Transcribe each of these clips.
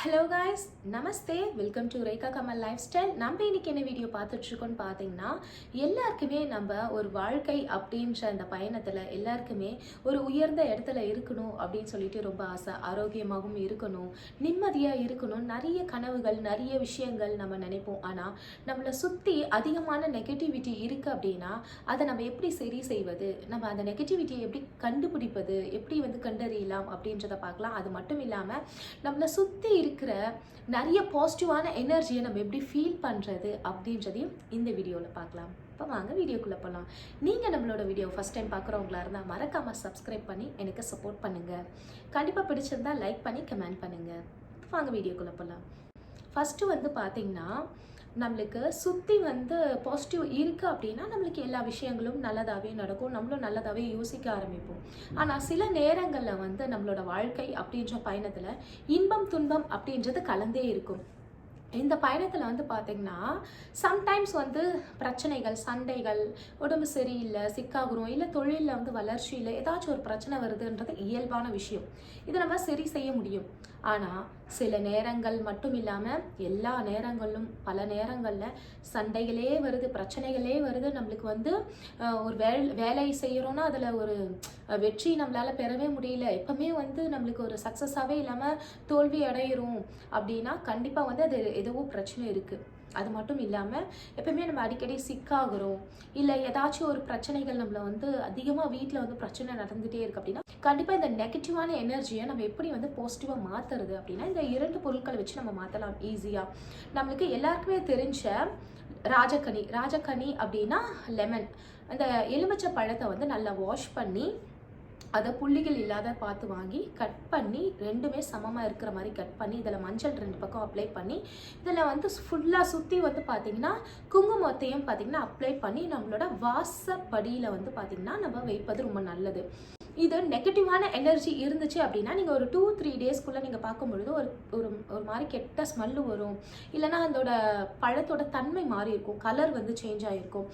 Hello guys namaste welcome to Rekha Kamal lifestyle நம்ம இன்றைக்கி என்ன வீடியோ பார்த்துட்ருக்கோன்னு பார்த்தீங்கன்னா எல்லாருக்குமே நம்ம ஒரு வாழ்க்கை அப்படின்ற அந்த பயணத்தில் எல்லாருக்குமே ஒரு உயர்ந்த இடத்துல இருக்கணும் அப்படின்னு சொல்லிட்டு ரொம்ப ஆசை. ஆரோக்கியமாகவும் இருக்கணும் நிம்மதியாக இருக்கணும். நிறைய கனவுகள் நிறைய விஷயங்கள் நம்ம நினைப்போம். ஆனால் நம்மளை சுற்றி அதிகமான நெகட்டிவிட்டி இருக்குது அப்படின்னா அதை நம்ம எப்படி சரி செய்வது? நம்ம அந்த நெகட்டிவிட்டியை எப்படி கண்டுபிடிப்பது? எப்படி வந்து கண்டறியலாம் அப்படின்றத பார்க்கலாம். அது மட்டும் இல்லாமல் நம்மளை சுற்றி இருக்கிற நிறைய பாசிட்டிவான எனர்ஜியை நம்ம எப்படி ஃபீல் பண்ணுறது அப்படின்றதையும் இந்த வீடியோவில் பார்க்கலாம். இப்போ வாங்க வீடியோக்குள்ளே போகலாம் நீங்கள் நம்மளோட வீடியோ ஃபஸ்ட் டைம் பார்க்குறவங்களா இருந்தால் மறக்காமல் சப்ஸ்கிரைப் பண்ணி எனக்கு சப்போர்ட் பண்ணுங்கள் கண்டிப்பாக பிடிச்சிருந்தா லைக் பண்ணி கமெண்ட் பண்ணுங்கள் இப்போ வாங்க வீடியோக்குள்ளே போகலாம் ஃபஸ்ட்டு வந்து பார்த்தீங்கன்னா நம்மளுக்கு சுற்றி வந்து பாசிட்டிவ் இருக்குது அப்படின்னா நம்மளுக்கு எல்லா விஷயங்களும் நல்லதாகவே நடக்கும். நம்மளும் நல்லதாகவே யோசிக்க ஆரம்பிப்போம். ஆனால் சில நேரங்களில் வந்து நம்மளோட வாழ்க்கை அப்படின்ற பயணத்தில் இன்பம் துன்பம் அப்படின்றது கலந்தே இருக்கும். இந்த பயணத்தில் வந்து பார்த்திங்கன்னா சம்டைம்ஸ் வந்து பிரச்சனைகள் சண்டைகள் உடம்பு சரியில்லை சிக்காகுறோம் இல்லை தொழிலில் வந்து வளர்ச்சி இல்லை ஏதாச்சும் ஒரு பிரச்சனை வருதுன்றது இயல்பான விஷயம். இதை நம்ம சரி செய்ய முடியும். ஆனால் சில நேரங்கள் மட்டும் இல்லாமல் எல்லா நேரங்களிலும் பல நேரங்களில் சண்டைகளே வருது பிரச்சனைகளே வருது. நம்மளுக்கு வந்து ஒரு வேல் வேலை செய்கிறோன்னா அதில் ஒரு வெற்றி நம்மளால் பெறவே முடியல. எப்பவுமே வந்து நம்மளுக்கு ஒரு சக்ஸஸாகவே இல்லாமல் தோல்வி அடையிறோம். அப்படின்னா கண்டிப்பாக வந்து அது எதுவும் பிரச்சனை இருக்குது அது மட்டும் இல்லாமல் எப்பவுமே நம்ம அடிக்கடி சிக்காகிறோம் இல்லை ஏதாச்சும் ஒரு பிரச்சனைகள் நம்மளை வந்து அதிகமாக வீட்டில் வந்து பிரச்சனை நடந்துகிட்டே இருக்குது அப்படின்னா கண்டிப்பாக இந்த நெகட்டிவான எனர்ஜியை நம்ம எப்படி வந்து பாசிட்டிவாக மாற்றுறது அப்படின்னா இந்த இரண்டு பொருட்களை வச்சு நம்ம மாற்றலாம் ஈஸியாக நம்மளுக்கு எல்லாருக்குமே தெரிஞ்ச ராஜக்கனி ராஜக்கனி அப்படின்னா லெமன் அந்த எலுமிச்சை பழத்தை வந்து நல்லா வாஷ் பண்ணி அதை புள்ளிகள் இல்லாத பார்த்து வாங்கி கட் பண்ணி ரெண்டுமே சமமாக இருக்கிற மாதிரி கட் பண்ணி இதில் மஞ்சள் ரெண்டு பக்கம் அப்ளை பண்ணி இதில் வந்து ஃபுல்லாக சுற்றி வந்து பார்த்தீங்கன்னா குங்குமத்தையும் பார்த்தீங்கன்னா அப்ளை பண்ணி நம்மளோட வாசப்படியில் வந்து பார்த்தீங்கன்னா நம்ம வைப்பது ரொம்ப நல்லது. இது நெகட்டிவான எனர்ஜி இருந்துச்சு அப்படின்னா நீங்கள் ஒரு டூ த்ரீ டேஸ்க்குள்ளே நீங்கள் பார்க்கும் பொழுது ஒரு ஒரு ஒரு மாதிரி கெட்ட ஸ்மெல்லு வரும். இல்லைன்னா அதோட பழத்தோட தன்மை மாறி இருக்கும் கலர் வந்து சேஞ்ச் ஆகிருக்கும்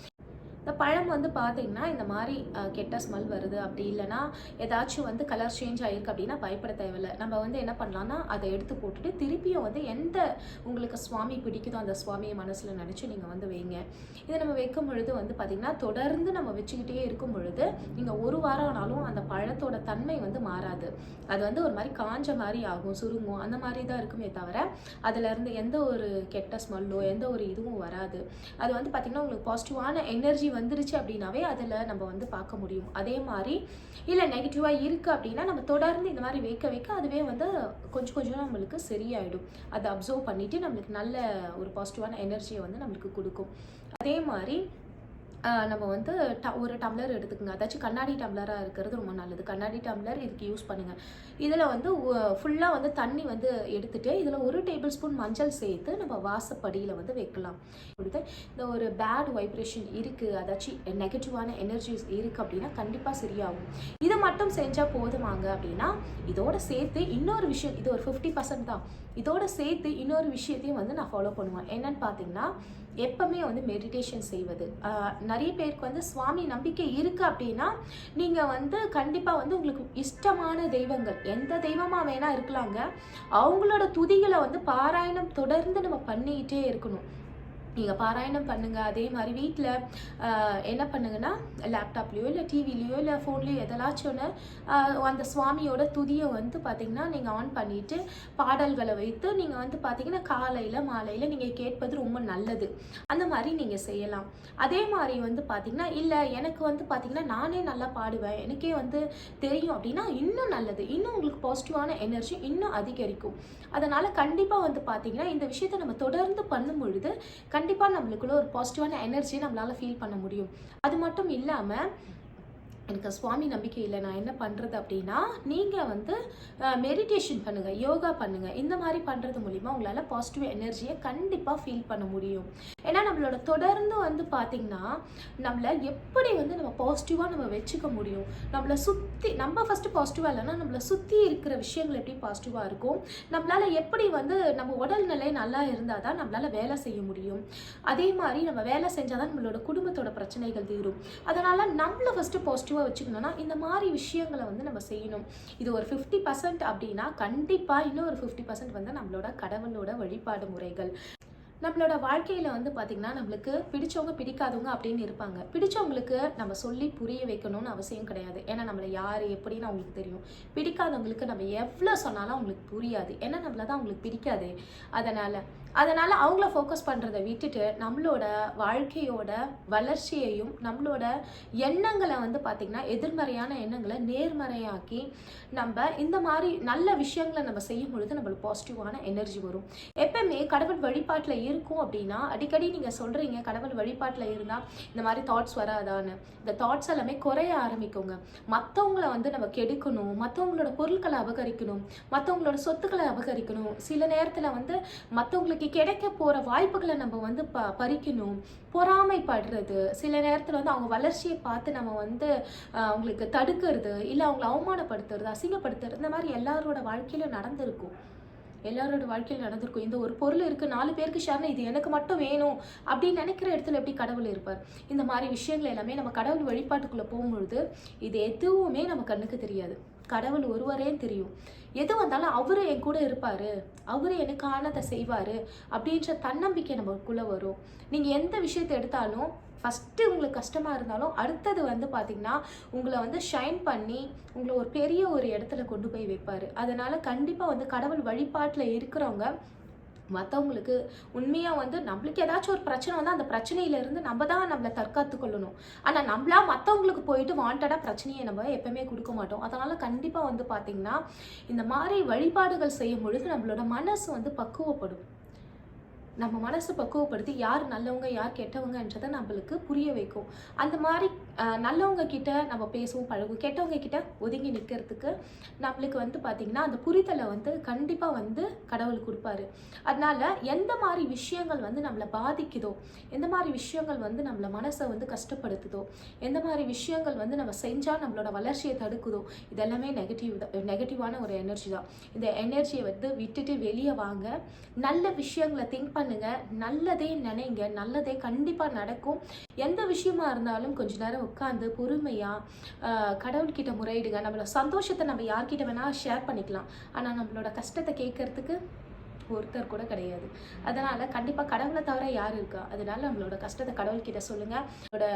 இந்த பழம் வந்து பார்த்தீங்கன்னா இந்த மாதிரி கெட்ட ஸ்மெல் வருது அப்படி இல்லைன்னா ஏதாச்சும் வந்து கலர் சேஞ்ச் ஆகிருக்கு அப்படின்னா பயப்பட தேவையில்லை. நம்ம வந்து என்ன பண்ணலாம்னா அதை எடுத்து போட்டுட்டு திருப்பியும் வந்து எந்த உங்களுக்கு சுவாமி பிடிக்குதோ அந்த சுவாமியை மனசில் நினச்சி நீங்கள் வந்து வைங்க. இதை நம்ம வைக்கும் பொழுது வந்து பார்த்திங்கன்னா தொடர்ந்து நம்ம வச்சுக்கிட்டே இருக்கும் பொழுது நீங்கள் ஒரு வாரம் ஆனாலும் அந்த பழத்தோட தன்மை வந்து மாறாது. அது வந்து ஒரு மாதிரி காஞ்ச மாதிரி ஆகும் சுருங்கும் அந்த மாதிரி தான் இருக்குமே தவிர அதுலேருந்து எந்த ஒரு கெட்ட ஸ்மெல்லோ எந்த ஒரு இதுவும் வராது. அது வந்து பார்த்திங்கன்னா உங்களுக்கு பாசிட்டிவான எனர்ஜி வந்துருச்சு அப்படின்னாவே அதில் நம்ம வந்து பார்க்க முடியும். அதே மாதிரி இல்லை நெகட்டிவாக இருக்குது அப்படின்னா நம்ம தொடர்ந்து இந்த மாதிரி வைக்க வைக்க அதுவே வந்து கொஞ்சம் கொஞ்சம் நம்மளுக்கு சரியாயிடும். அதை அப்சர்வ் பண்ணிவிட்டு நம்மளுக்கு நல்ல ஒரு பாசிட்டிவான எனர்ஜியை வந்து நம்மளுக்கு கொடுக்கும். அதே மாதிரி நம்ம வந்து ட ஒரு டம்ளர் எடுத்துக்கோங்க. அதாச்சும் கண்ணாடி டம்ளராக இருக்கிறது ரொம்ப நல்லது. கண்ணாடி டம்ளர் இதுக்கு யூஸ் பண்ணுங்கள் இதில் வந்து ஃபுல்லாக வந்து தண்ணி வந்து எடுத்துகிட்டு இதில் ஒரு டேபிள் ஸ்பூன் மஞ்சள் சேர்த்து நம்ம வாசப்படியில் வந்து வைக்கலாம். கொடுத்து இந்த ஒரு பேட் வைப்ரேஷன் இருக்குது அதாச்சும் நெகட்டிவான எனர்ஜிஸ் இருக்குது அப்படின்னா கண்டிப்பாக சரியாகும். இதை மட்டும் செஞ்சால் போதுமாங்க அப்படின்னா இதோட சேர்த்து இன்னொரு விஷயம் இது ஒரு ஃபிஃப்டி பர்சன்ட் தான். இதோட சேர்த்து இன்னொரு விஷயத்தையும் வந்து நான் ஃபாலோ பண்ணுவேன். என்னன்னு பார்த்தீங்கன்னா எப்பவுமே வந்து மெடிடேஷன் செய்வது. நிறைய பேருக்கு வந்து சுவாமி நம்பிக்கை இருக்குது அப்படின்னா நீங்கள் வந்து கண்டிப்பாக வந்து உங்களுக்கு இஷ்டமான தெய்வங்கள் எந்த தெய்வமாக வேணால் இருக்கலாங்க. அவங்களோட துதிகளை வந்து பாராயணம் தொடர்ந்து நம்ம பண்ணிக்கிட்டே இருக்கணும். நீங்கள் பாராயணம் பண்ணுங்கள் அதே மாதிரி வீட்டில் என்ன பண்ணுங்கன்னா லேப்டாப்லேயோ இல்லை டிவிலேயோ இல்லை ஃபோன்லேயோ எதெல்லாச்சும் ஒன்று அந்த சுவாமியோட துதியை வந்து பார்த்திங்கன்னா நீங்கள் ஆன் பண்ணிவிட்டு பாடல்களை வைத்து நீங்கள் வந்து பார்த்தீங்கன்னா காலையில் மாலையில் நீங்கள் கேட்பது ரொம்ப நல்லது. அந்த மாதிரி நீங்கள் செய்யலாம். அதே மாதிரி வந்து பார்த்திங்கன்னா இல்லை எனக்கு வந்து பார்த்திங்கன்னா நானே நல்லா பாடுவேன். எனக்கே வந்து தெரியும் அப்படின்னா இன்னும் நல்லது. இன்னும் உங்களுக்கு பாசிட்டிவான எனர்ஜி இன்னும் அதிகரிக்கும். அதனால் கண்டிப்பாக வந்து பார்த்திங்கன்னா இந்த விஷயத்தை நம்ம தொடர்ந்து பண்ணும் பொழுது கண்டிப்பாக நம்மளுக்குள்ள ஒரு பாசிட்டிவான எனர்ஜி நம்மளால் ஃபீல் பண்ண முடியும். அது மட்டும் இல்லாமல் எனக்கு சுவாமி நம்பிக்கை இல்லை. நான் என்ன பண்ணுறது அப்படின்னா நீங்கள் வந்து மெடிடேஷன் பண்ணுங்கள் யோகா பண்ணுங்கள் இந்த மாதிரி பண்ணுறது மூலிமா உங்களால் பாசிட்டிவ் எனர்ஜியை கண்டிப்பாக ஃபீல் பண்ண முடியும். ஏன்னா நம்மளோட தொடர்ந்து வந்து பார்த்திங்கன்னா நம்மளை எப்படி வந்து நம்ம பாசிட்டிவாக நம்ம வச்சுக்க முடியும்? நம்மளை சுற்றி நம்ம ஃபஸ்ட்டு பாசிட்டிவாக இல்லைன்னா நம்மளை சுற்றி இருக்கிற விஷயங்கள் எப்படி பாசிட்டிவாக இருக்கும்? நம்மளால் எப்படி வந்து நம்ம உடல்நிலை நல்லா இருந்தால் தான் நம்மளால் வேலை செய்ய முடியும்? அதே மாதிரி நம்ம வேலை செஞ்சால் தான் நம்மளோட குடும்பத்தோட பிரச்சனைகள் தீரும். அதனால் நம்மளை ஃபஸ்ட்டு பாசிட்டிவ் பாசிட்டிவாக வச்சுக்கணும்னா இந்த மாதிரி விஷயங்களை வந்து நம்ம செய்யணும். இது ஒரு ஃபிஃப்டி பர்சன்ட் அப்படின்னா கண்டிப்பாக இன்னும் ஒரு ஃபிஃப்டி பர்சன்ட் வந்து நம்மளோட கடவுளோட வழிபாடு முறைகள். நம்மளோட வாழ்க்கையில் வந்து பார்த்திங்கன்னா நம்மளுக்கு பிடிச்சவங்க பிடிக்காதவங்க அப்படின்னு இருப்பாங்க. பிடிச்சவங்களுக்கு நம்ம சொல்லி புரிய வைக்கணும்னு அவசியம் கிடையாது. ஏன்னா நம்மளை யார் எப்படின்னு அவங்களுக்கு தெரியும். பிடிக்காதவங்களுக்கு நம்ம எவ்வளோ சொன்னாலும் அவங்களுக்கு புரியாது. ஏன்னா நம்மள தான் அவங்களுக்கு பிடிக்காது. அதனால் அதனால் அவங்கள ஃபோக்கஸ் பண்ணுறதை விட்டுட்டு நம்மளோட வாழ்க்கையோட வளர்ச்சியையும் நம்மளோட எண்ணங்களை வந்து பார்த்திங்கன்னா எதிர்மறையான எண்ணங்களை நேர்மறையாக்கி நம்ம இந்த மாதிரி நல்ல விஷயங்களை நம்ம செய்யும் பொழுது நம்மளுக்கு பாசிட்டிவான எனர்ஜி வரும். எப்பவுமே கடவுள் வழிபாட்டில் இருக்கும் அப்படின்னா அடிக்கடி நீங்கள் சொல்கிறீங்க கடவுள் வழிபாட்டில் இருந்தால் இந்த மாதிரி தாட்ஸ் வராதான்னு. இந்த தாட்ஸ் எல்லாமே குறைய ஆரம்பிக்குங்க. மற்றவங்கள வந்து நம்ம கெடுக்கணும் மற்றவங்களோட பொருட்களை அபகரிக்கணும் மற்றவங்களோட சொத்துக்களை அபகரிக்கணும். சில நேரத்தில் வந்து மற்றவங்களுக்கு கிடைக்க போகிற வாய்ப்புகளை நம்ம வந்து ப பறிக்கணும் பொறாமைப்படுறது. சில நேரத்தில் வந்து அவங்க வளர்ச்சியை பார்த்து நம்ம வந்து அவங்களுக்கு தடுக்கிறது இல்லை அவங்கள அவமானப்படுத்துறது அசிங்கப்படுத்துறது இந்த மாதிரி எல்லாரோட வாழ்க்கையிலும் நடந்திருக்கும். எல்லாரோட வாழ்க்கையில் நடந்திருக்கும். இந்த ஒரு பொருள் இருக்குது நாலு பேருக்கு ஷேர்னா இது எனக்கு மட்டும் வேணும் அப்படின்னு நினைக்கிற இடத்துல எப்படி கடவுள் இருப்பார்? இந்த மாதிரி விஷயங்கள் எல்லாமே நம்ம கடவுள் வழிபாட்டுக்குள்ளே போகும்பொழுது இது எதுவுமே நம்ம கண்ணுக்கு தெரியாது. கடவுள் ஒருவரே தெரியும். எது வந்தாலும் அவரு என் கூட இருப்பாரு. அவரு எனக்கானதை செய்வாரு அப்படின்ற தன்னம்பிக்கை நமக்குள்ள வரும். நீங்க எந்த விஷயத்தை எடுத்தாலும் ஃபஸ்ட்டு உங்களுக்கு கஷ்டமாக இருந்தாலும் அடுத்தது வந்து பார்த்திங்கன்னா உங்களை வந்து ஷைன் பண்ணி உங்களை ஒரு பெரிய ஒரு இடத்துல கொண்டு போய் வைப்பார். அதனால் கண்டிப்பாக வந்து கடவுள் வழிபாட்டில் இருக்கிறவங்க மற்றவங்களுக்கு உண்மையாக வந்து நம்மளுக்கு ஏதாச்சும் ஒரு பிரச்சனை வந்தால் அந்த பிரச்சனையிலேருந்து நம்ம தான் நம்மளை தற்காத்து கொள்ளணும். ஆனால் நம்மளா மற்றவங்களுக்கு போயிட்டு வாண்டடாக பிரச்சனையை நம்ம எப்பவுமே கொடுக்க மாட்டோம். அதனால் கண்டிப்பாக வந்து பார்த்திங்கன்னா இந்த மாதிரி வழிபாடுகள் செய்யும் பொழுது நம்மளோட மனசு வந்து பக்குவப்படும். நம்ம மனசு பக்குவப்படுத்தி யார் நல்லவங்க யார் கெட்டவங்கன்றதை நம்மளுக்கு புரிய வைக்கும். அந்த மாதிரி நல்லவங்க கிட்ட நம்ம பேசவும் பழகும் கெட்டவங்க கிட்ட ஒதுங்கி நிற்கிறதுக்கு நம்மளுக்கு வந்து பார்த்திங்கன்னா அந்த புரிதலை வந்து கண்டிப்பாக வந்து கடவுள் கொடுப்பாரு. அதனால எந்த மாதிரி விஷயங்கள் வந்து நம்மளை பாதிக்குதோ எந்த மாதிரி விஷயங்கள் வந்து நம்மளை மனசை வந்து கஷ்டப்படுத்துதோ எந்த மாதிரி விஷயங்கள் வந்து நம்ம செஞ்சால் நம்மளோட வளர்ச்சியை தடுக்குதோ இதெல்லாமே நெகட்டிவ் தான் நெகட்டிவான ஒரு எனர்ஜி தான். இந்த எனர்ஜியை வந்து விட்டுட்டு வெளியே வாங்க நல்ல விஷயங்களை திங்க் பண்ணுங்க நல்லதே நினைங்க நல்லதே கண்டிப்பாக நடக்கும். எந்த விஷயமா இருந்தாலும் கொஞ்ச நேரம் உட்காந்து பொறுமையாக கடவுள்கிட்ட முறையிடுங்க. நம்மளோட சந்தோஷத்தை நம்ம யார்கிட்ட வேணால் ஷேர் பண்ணிக்கலாம். ஆனால் நம்மளோட கஷ்டத்தை கேட்கறதுக்கு ஒருத்தர் கூட கிடையாது. அதனால கண்டிப்பாக கடவுளை தவிர யார் இருக்கா? அதனால நம்மளோட கஷ்டத்தை கடவுள்கிட்ட சொல்லுங்க. நம்மளோட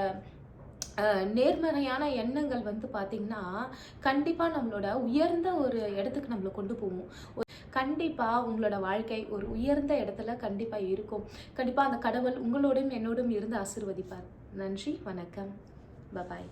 நேர்மறையான எண்ணங்கள் வந்து பார்த்திங்கன்னா கண்டிப்பாக நம்மளோட உயர்ந்த ஒரு இடத்துக்கு நம்மளை கொண்டு போவோம் கண்டிப்பாக உங்களோட வாழ்க்கை ஒரு உயர்ந்த இடத்துல கண்டிப்பாக இருக்கும். கண்டிப்பாக அந்த கடவுள் உங்களோடும் என்னோடும் இருந்து ஆசீர்வதிப்பார். நன்றி வணக்கம். பபாய்